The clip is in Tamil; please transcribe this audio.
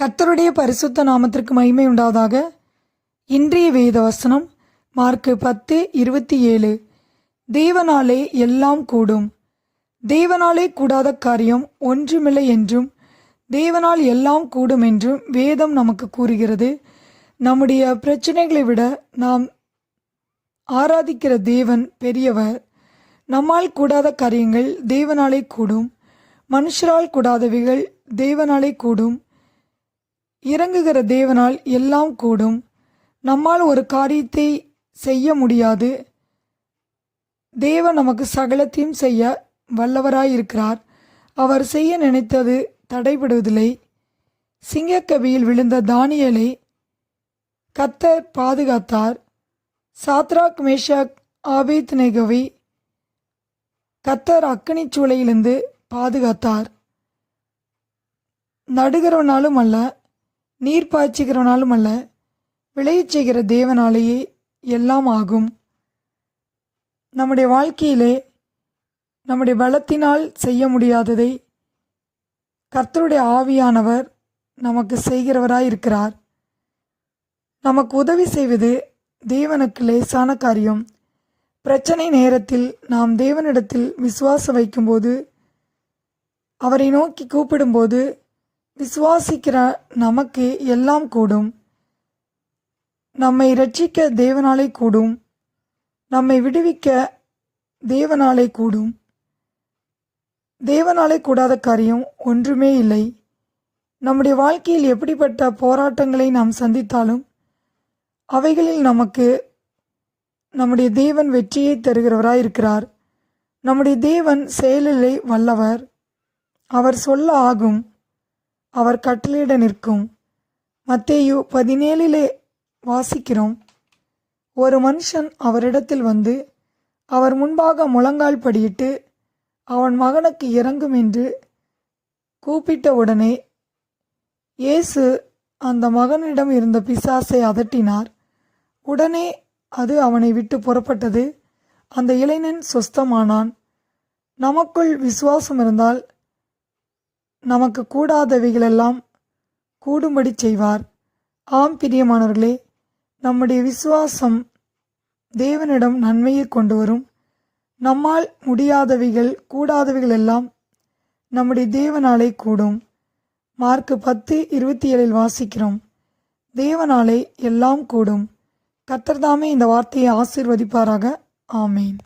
கர்த்தருடைய பரிசுத்த நாமத்திற்கு மகிமை உண்டாவதாக. இன்றைய வேத வசனம் மார்க்கு பத்து இருபத்தி ஏழு. தேவனாலே எல்லாம் கூடும். தேவனாலே கூடாத காரியம் ஒன்றுமில்லை என்றும் தேவனால் எல்லாம் கூடும் என்றும் வேதம் நமக்கு கூறுகிறது. நம்முடைய பிரச்சனைகளை விட நாம் ஆராதிக்கிற தேவன் பெரியவர். நம்மால் கூடாத காரியங்கள் தேவனாலே கூடும். மனுஷரால் கூடாதவைகள் தேவனாலே கூடும். இறங்குகிற தேவனால் எல்லாம் கூடும். நம்மால் ஒரு காரியத்தை செய்ய முடியாது. தேவன் நமக்கு சகலத்தையும் செய்ய வல்லவராயிருக்கிறார். அவர் செய்ய நினைத்தது தடைபடுவதில்லை. சிங்கக்கவியில் விழுந்த தானியலை கத்தர் பாதுகாத்தார். சாத்ராக் மேஷாக் ஆபேத் நெகவை கத்தர் அக்கினிச் சூளையிலிருந்து பாதுகாத்தார். நடுகிறவனாலும் அல்ல நீர் பாய்ச்சுகிறவனாலும் அல்ல விளையச் செய்கிற தேவனாலேயே எல்லாம் ஆகும். நம்முடைய வாழ்க்கையிலே நம்முடைய பலத்தினால் செய்ய முடியாததை கர்த்தருடைய ஆவியானவர் நமக்கு செய்கிறவராய் இருக்கிறார். நமக்கு உதவி செய்வது தேவனுக்கு லேசான காரியம். பிரச்சனை நேரத்தில் நாம் தேவனிடத்தில் விசுவாசம் வைக்கும்போது அவரை நோக்கி கூப்பிடும்போது விசுவாசிக்கிற நமக்கு எல்லாம் கூடும். நம்மை ரட்சிக்க தேவனாலே கூடும். நம்மை விடுவிக்க தேவனாலே கூடும். தேவனாலே கூடாத காரியம் ஒன்றுமே இல்லை. நம்முடைய வாழ்க்கையில் எப்படிப்பட்ட போராட்டங்களை நாம் சந்தித்தாலும் அவைகளில் நமக்கு நம்முடைய தேவன் வெற்றியை தருகிறவராக இருக்கிறார் நம்முடைய தேவன் செயலிலே வல்லவர். அவர் சொல்ல ஆகும் அவர் கட்டளையிட நிற்கும். மத்தேயு பதினேழிலே வாசிக்கிறோம். ஒரு மனுஷன் அவரிடத்தில் வந்து அவர் முன்பாக முழங்கால் படியிட்டு அவன் மகனுக்கு இறங்கும் என்று கூப்பிட்ட உடனே இயேசு அந்த மகனிடம் இருந்த பிசாசை அதட்டினார். உடனே அது அவனை விட்டு புறப்பட்டது. அந்த இளைஞன் சொஸ்தமானான். நமக்குள் விசுவாசம் இருந்தால் நமக்கு கூடாதவைகளெல்லாம் கூடும்படி செய்வார். ஆம் பிரியமானவர்களே நம்முடைய விசுவாசம் தேவனிடம் நன்மையை கொண்டு வரும். நம்மால் முடியாதவைகள் கூடாதவைகள் எல்லாம் நம்முடைய தேவனாலே கூடும். மார்க்கு பத்து இருபத்தி ஏழில் வாசிக்கிறோம். தேவனாலே எல்லாம் கூடும். கத்தர்தாமே இந்த வார்த்தையை ஆசிர்வதிப்பாராக. ஆமேன்.